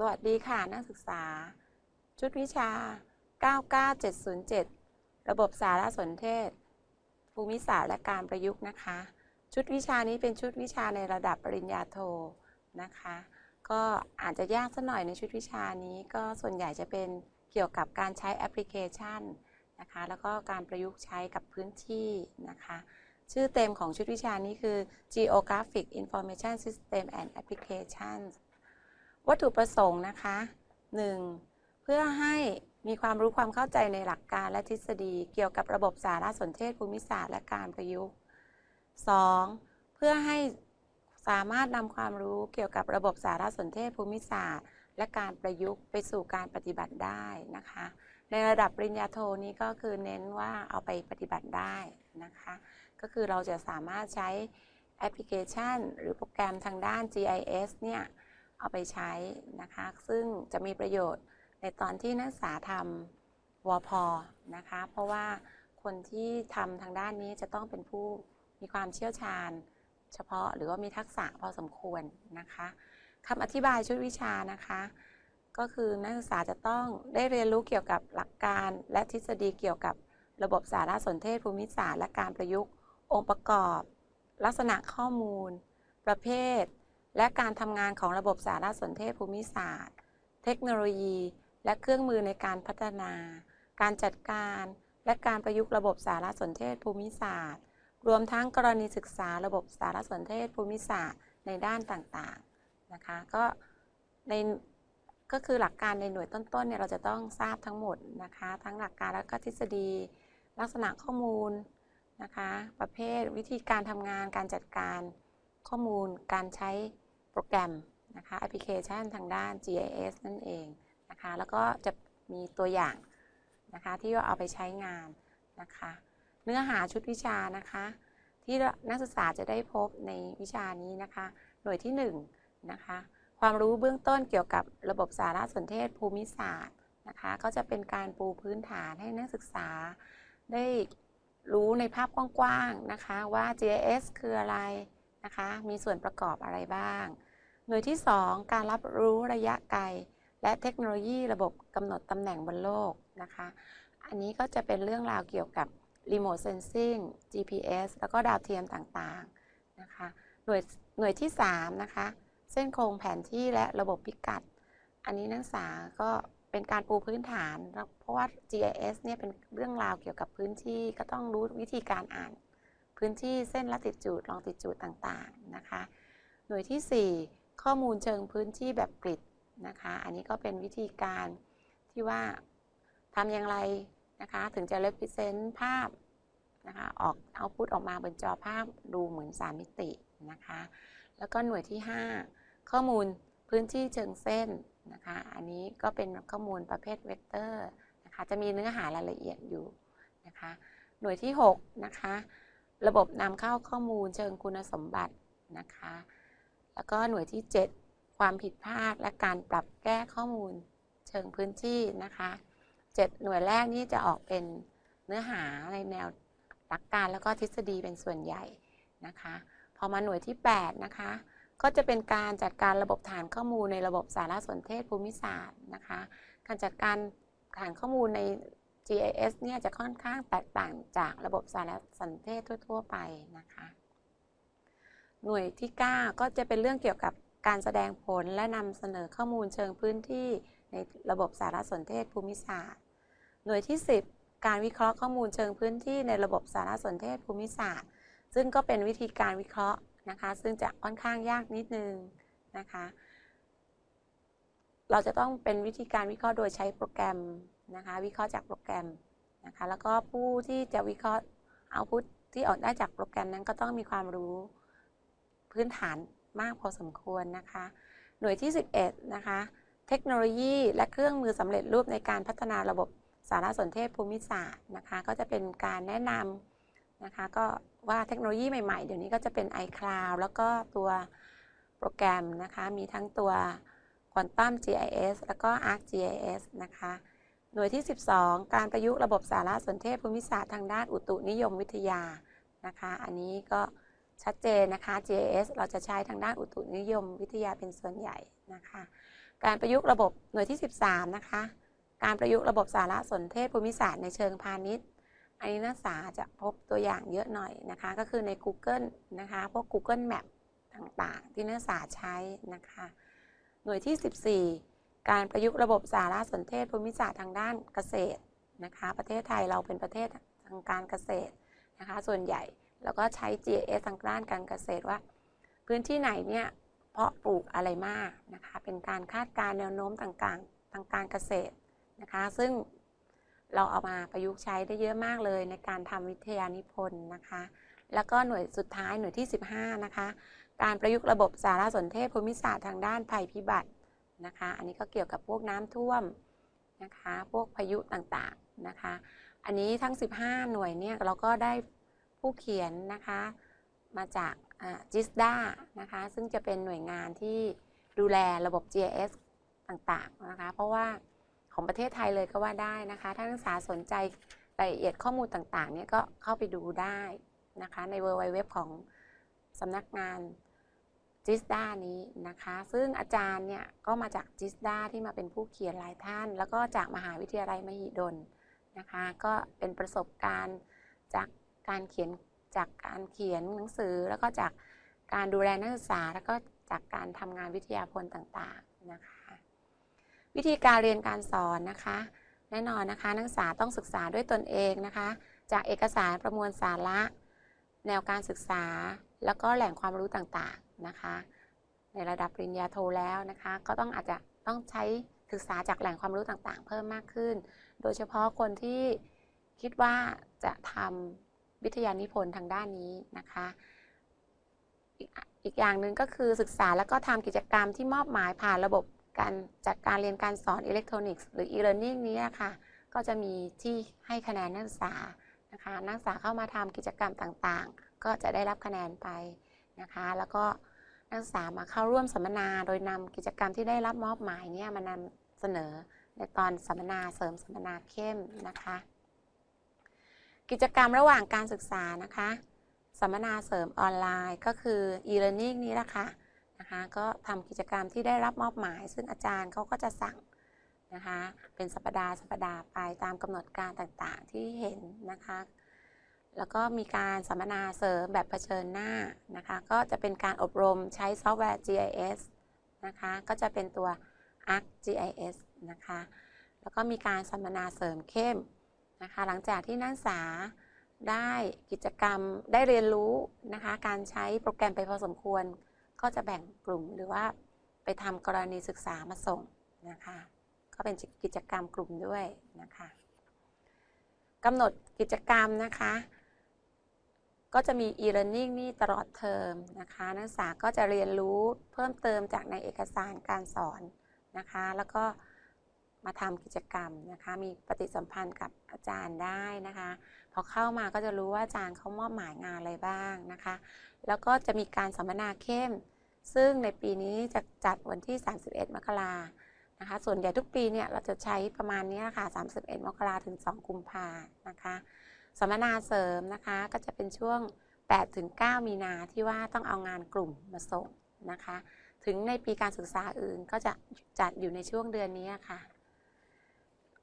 สวัสดีค่ะนักศึกษา ชุดวิชา 99707 ระบบสารสนเทศ ภูมิศาสตร์และการประยุกต์นะคะ ชุดวิชานี้เป็นชุดวิชาในระดับปริญญาโทนะคะ ก็อาจจะยากสักหน่อยในชุดวิชานี้ ก็ส่วนใหญ่จะเป็นเกี่ยวกับการใช้แอปพลิเคชันนะคะ แล้วก็การประยุกต์ใช้กับพื้นที่นะคะชื่อเต็มของชุดวิชานี้คือ Geographic Information System and Applications วัตถุประสงค์นะคะ 1. เพื่อให้มีความรู้ความเข้าใจในหลักการและทฤษฎีเกี่ยวกับระบบสารสนเทศภูมิศาสตร์และการประยุกต์ 2. เพื่อให้สามารถนำความรู้เกี่ยวกับระบบสารสนเทศภูมิศาสตร์ และการประยุกต์ไปสู่การปฏิบัติได้นะคะ ในระดับปริญญาโทนี้ก็คือเน้นว่าเอาไปปฏิบัติได้นะคะ ก็คือเราจะสามารถใช้แอปพลิเคชัน หรือโปรแกรมทางด้าน GIS เนี่ย เอาไปใช้นะคะ ซึ่งจะมีประโยชน์ในตอนที่นักศึกษาทำวพนะคะ เพราะว่าคนที่ทำทางด้านนี้จะต้องเป็นผู้มีความเชี่ยวชาญ เฉพาะหรือว่ามีทักษะพอสมควรนะคะคำอธิบายชุดวิชานะคะ ก็คือนักศึกษาจะต้องได้เรียนรู้เกี่ยวกับหลักการและทฤษฎีเกี่ยวกับระบบสารสนเทศภูมิศาสตร์และการประยุกต์องค์ประกอบ ลักษณะข้อมูล ประเภท และการทำงานของระบบสารสนเทศภูมิศาสตร์ เทคโนโลยี และเครื่องมือในการพัฒนา การจัดการ และการประยุกต์ระบบสารสนเทศภูมิศาสตร์ รวมทั้งกรณีศึกษาระบบสารสนเทศภูมิศาสตร์ในด้านต่างๆนะคะก็ในก็คือหลักการในหน่วยต้นๆเนี่ยเราจะต้องทราบทั้งหมดนะคะ ทั้งหลักการและก็ทฤษฎี ลักษณะข้อมูลนะคะ ประเภทวิธีการทำงานการจัดการข้อมูลการใช้ รแกรมนะคะแอปพลิเคชันทางด้าน GIS นั่นเองนะคะแล้วก็จะมีตัวอย่างนะคะที่ว่าเอาไปใช้งานนะคะเนื้อหาชุดวิชานะคะที่นักศึกษาจะได้พบในวิชานี้นะคะหน่วยที่1นนะคะความรู้เบื้องต้นเกี่ยวกับระบบสารสนเทศภูมิศาสตร์นะคะก็จะเป็นการปูพื้นฐานให้นักศึกษาได้รู้ในภาพกว้างๆนะคะว่า GIS คืออะไรนะคะมีส่วนประกอบอะไรบ้าง หน่วยที่ 2 การรับรู้ระยะไกล และเทคโนโลยีระบบกำหนดตำแหน่งบนโลกนะคะ อันนี้ก็จะเป็นเรื่องราวเกี่ยวกับ Remote Sensing GPS แล้วก็ดาวเทียมต่างๆนะคะ หน่วยหน่วยที่ 3 นะคะ เส้นโครงแผนที่และระบบพิกัด อันนี้นักศึกษาก็เป็นการปูพื้นฐาน เพราะว่า GIS เนี่ยเป็นเรื่องราวเกี่ยวกับพื้นที่ก็ต้องรู้วิธีการอ่าน พื้นที่เส้นลัติจูดลองติจูดต่างๆนะคะ หน่วยที่ 4 ข้อมูลเชิงพื้นที่แบบกริดนะคะ อันนี้ก็เป็นวิธีการที่ว่าทำอย่างไรนะคะ ถึงจะ represent ภาพนะคะ ออกเอาพุทออกมาบนจอภาพดูเหมือนสามมิตินะคะ แล้วก็หน่วยที่ 5 ข้อมูลพื้นที่เชิงเส้นนะคะ อันนี้ก็เป็นข้อมูลประเภทเวกเตอร์นะคะ จะมีเนื้อหารายละเอียดอยู่นะคะ หน่วยที่ 6 นะคะ ระบบนำเข้าข้อมูลเชิงคุณสมบัตินะคะ แล้วก็หน่วยที่ 7 ความผิดพลาดและการปรับแก้ข้อมูลเชิงพื้นที่นะคะ 7 หน่วยแรกนี้จะออกเป็นเนื้อหาในแนวหลักการแล้วก็ทฤษฎีเป็นส่วนใหญ่นะคะ พอมาหน่วยที่ 8 นะคะ ก็จะเป็นการจัดการระบบฐานข้อมูลในระบบสารสนเทศภูมิศาสตร์นะคะ การจัดการฐานข้อมูลใน GIS เนี่ยจะค่อนข้างแตกต่างจากระบบสารสนเทศทั่ว ๆ ไปนะคะ หน่วยที่ 9 ก็จะเป็นเรื่องเกี่ยวกับการแสดงผลและนำเสนอข้อมูลเชิงพื้นที่ในระบบสารสนเทศภูมิศาสตร์ หน่วยที่ 10 การวิเคราะห์ข้อมูลเชิงพื้นที่ในระบบสารสนเทศภูมิศาสตร์ ซึ่งก็เป็นวิธีการวิเคราะห์นะคะ ซึ่งจะค่อนข้างยากนิดนึงนะคะ เราจะต้องเป็นวิธีการวิเคราะห์โดยใช้โปรแกรมนะคะ วิเคราะห์จากโปรแกรมนะคะ แล้วก็ผู้ที่จะวิเคราะห์เอาพุทที่ออกได้จากโปรแกรมนั้นก็ต้องมีความรู้ พื้นฐานมากพอสมควรนะคะ หน่วยที่ 11 นะคะ เทคโนโลยีและเครื่องมือสำเร็จรูปในการพัฒนาระบบสารสนเทศภูมิศาสตร์นะคะ ก็จะเป็นการแนะนำนะคะ ก็ว่าเทคโนโลยีใหม่ๆ เดี๋ยวนี้ก็จะเป็น iCloud แล้วก็ตัวโปรแกรมนะคะ มีทั้งตัว Quantum GIS แล้วก็ ArcGIS นะคะ หน่วยที่ 12 การประยุกต์ระบบสารสนเทศภูมิศาสตร์ทางด้านอุตุนิยมวิทยานะคะ อันนี้ก็ ชัดเจนนะคะ GIS เราจะใช้ทางด้านอุตุนิยมวิทยาเป็นส่วนใหญ่นะคะ การประยุกต์ระบบหน่วยที่ 13 นะคะ การประยุกต์ระบบสารสนเทศภูมิศาสตร์ในเชิงพาณิชย์ อันนี้นักศึกษาจะพบตัวอย่างเยอะหน่อยนะคะ ก็คือใน Google นะคะ พวก Google Map ต่างๆ ที่นักศึกษาใช้นะคะ หน่วยที่ 14 การประยุกต์ระบบสารสนเทศภูมิศาสตร์ทางด้านเกษตรนะคะ ประเทศไทยเราเป็นประเทศทางการเกษตรนะคะ ส่วนใหญ่ แล้วก็ใช้ GIS ทางด้านการเกษตรว่า พื้นที่ไหนเนี่ยเพาะปลูกอะไรมากนะคะ เป็นการคาดการณ์แนวโน้มต่างๆทางการเกษตรนะคะ ซึ่งเราเอามาประยุกต์ใช้ได้เยอะมากเลยในการทำวิทยานิพนธ์นะคะ แล้วก็หน่วยสุดท้ายหน่วยที่ 15 นะคะ การประยุกต์ระบบสารสนเทศภูมิศาสตร์ทางด้านภัยพิบัตินะคะ อันนี้ก็เกี่ยวกับพวกน้ำท่วมนะคะ พวกพายุต่างๆนะคะ อันนี้ทั้ง 15 หน่วยเนี่ยเราก็ได้ ผู้เขียนนะคะมาจากจิสดานะคะซึ่งจะเป็นหน่วยงานที่ดูแลระบบ GIS ต่างๆนะคะเพราะว่าของประเทศไทยเลยก็ว่าได้นะคะถ้านักศึกษาสนใจรายละเอียดข้อมูลต่างๆเนี่ยก็เข้าไปดูได้นะคะใน w w w ของสำนักงานจิสดานี้นะคะ ซึ่งอาจารย์เนี่ยก็มาจากจิสดาที่มาเป็นผู้เขียนหลายท่าน แล้วก็จากมหาวิทยาลัยมหิดลนะคะ ก็เป็นประสบการณ์จาก การเขียนจากการเขียนหนังสือ แล้วก็จากการดูแลนักศึกษา แล้วก็จากการทำงานวิทยาพลต่างๆนะคะ วิธีการเรียนการสอนนะคะ แน่นอนนะคะ นักศึกษาต้องศึกษาด้วยตนเองนะคะ จากเอกสารประมวลสาระ แนวการศึกษา แล้วก็แหล่งความรู้ต่างๆนะคะ ในระดับปริญญาโทแล้วนะคะ ก็ต้องอาจจะต้องใช้ศึกษาจากแหล่งความรู้ต่างๆ เพิ่มมากขึ้น โดยเฉพาะคนที่คิดว่าจะทำ วิทยานิพนธ์ทางด้านนี้นะคะอีกอย่างหนึ่งก็คือศึกษาแล้วก็ทำกิจกรรมที่มอบหมายผ่านระบบการจัดการเรียนการสอนอิเล็กทรอนิกส์หรือ e-learning นี้นะคะก็จะมีที่ให้คะแนนนักศึกษานะคะนักศึกษาเข้ามาทำกิจกรรมต่างๆ ก็จะได้รับคะแนนไปนะคะแล้วก็นักศึกษามาเข้าร่วมสัมมนา โดยนำกิจกรรมที่ได้รับมอบหมายเนี่ยมานำเสนอในตอนสัมมนาเสริมสัมมนาเข้มนะคะ กิจกรรมระหว่างการศึกษานะคะ สัมมนาเสริมออนไลน์ก็คือ e-learning นี้แหละค่ะนะคะก็ทำกิจกรรมที่ได้รับมอบหมาย ซึ่งอาจารย์เขาก็จะสั่งนะคะเป็นสัปดาห์สัปดาห์ไปตามกำหนดการต่างๆที่เห็นนะคะ แล้วก็มีการสัมมนาเสริมแบบเผชิญหน้านะคะ ก็จะเป็นการอบรมใช้ซอฟต์แวร์ GIS นะคะ ก็จะเป็นตัว ArcGIS นะคะ แล้วก็มีการสัมมนาเสริมเข้ม นะคะหลังจากที่นักศึกษาได้กิจกรรมได้เรียนรู้นะคะการใช้โปรแกรมไปพอสมควร ก็จะแบ่งกลุ่มหรือว่าไปทำกรณีศึกษามาส่งนะคะก็เป็นกิจกรรมกลุ่มด้วยนะคะกำหนดกิจกรรมนะคะ ก็จะมี e-learning นี่ตลอดเทอมนะคะนักศึกษาก็จะเรียนรู้เพิ่มเติมจากในเอกสารการสอนนะคะ แล้วก็ มาทำกิจกรรมนะคะ มีปฏิสัมพันธ์กับอาจารย์ได้นะคะ พอเข้ามาก็จะรู้ว่าอาจารย์เขามอบหมายงานอะไรบ้างนะคะ แล้วก็จะมีการสัมมนาเข้ม ซึ่งในปีนี้จะจัดวันที่ 31 มกรานะคะ ส่วนใหญ่ทุกปีเนี่ยเราจะใช้ประมาณนี้ค่ะ 31 มกราถึง 2 กุมภานะคะ สัมมนาเสริมนะคะ ก็จะเป็นช่วง8-9มีนาที่ว่าต้องเอางานกลุ่มมาส่งนะคะ ถึงในปีการศึกษาอื่นก็จะจัดอยู่ในช่วงเดือนนี้ค่ะ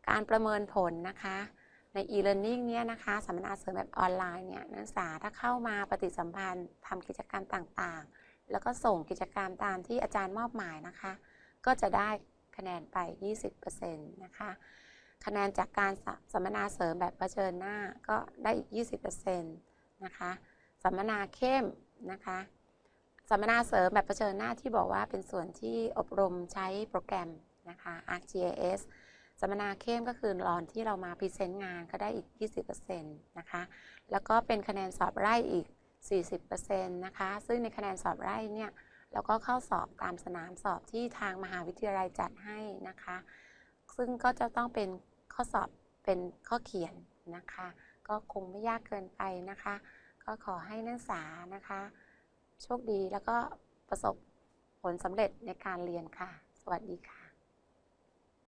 การประเมินผลนะคะ ใน e-learning เนี่ยนะคะสัมมนาเสริมแบบออนไลน์เนี่ยนักศึกษาถ้าเข้ามาปฏิสัมพันธ์ทำกิจกรรมต่างๆ แล้วก็ส่งกิจกรรมตามที่อาจารย์มอบหมายนะคะ ก็จะได้คะแนนไป 20%นะคะ คะแนนจากการสสัมมนาเสริมแบบเผชิญหน้าก็ได้อีก 20%นะคะสัมมนาเข้มนะคะสัมมนาเสริมแบบเผชิญหน้าที่บอกว่าเป็นส่วนที่อบรมใช้โปรแกรมนะคะ ArcGIS สัมมนาเข้มก็คือตอนที่เรามาพรีเซนต์งานก็ได้อีก 20%นะคะ แล้วก็เป็นคะแนนสอบไร่อีก 40%นะคะ ซึ่งในคะแนนสอบไร่เนี่ยเราก็เข้าสอบตามสนามสอบที่ทางมหาวิทยาลัยจัดให้นะคะ ซึ่งก็จะต้องเป็นข้อสอบเป็นข้อเขียนนะคะ ก็คงไม่ยากเกินไปนะคะ ก็ขอให้นักศึกษานะคะ โชคดีแล้วก็ประสบผลสำเร็จในการเรียนค่ะ สวัสดีค่ะ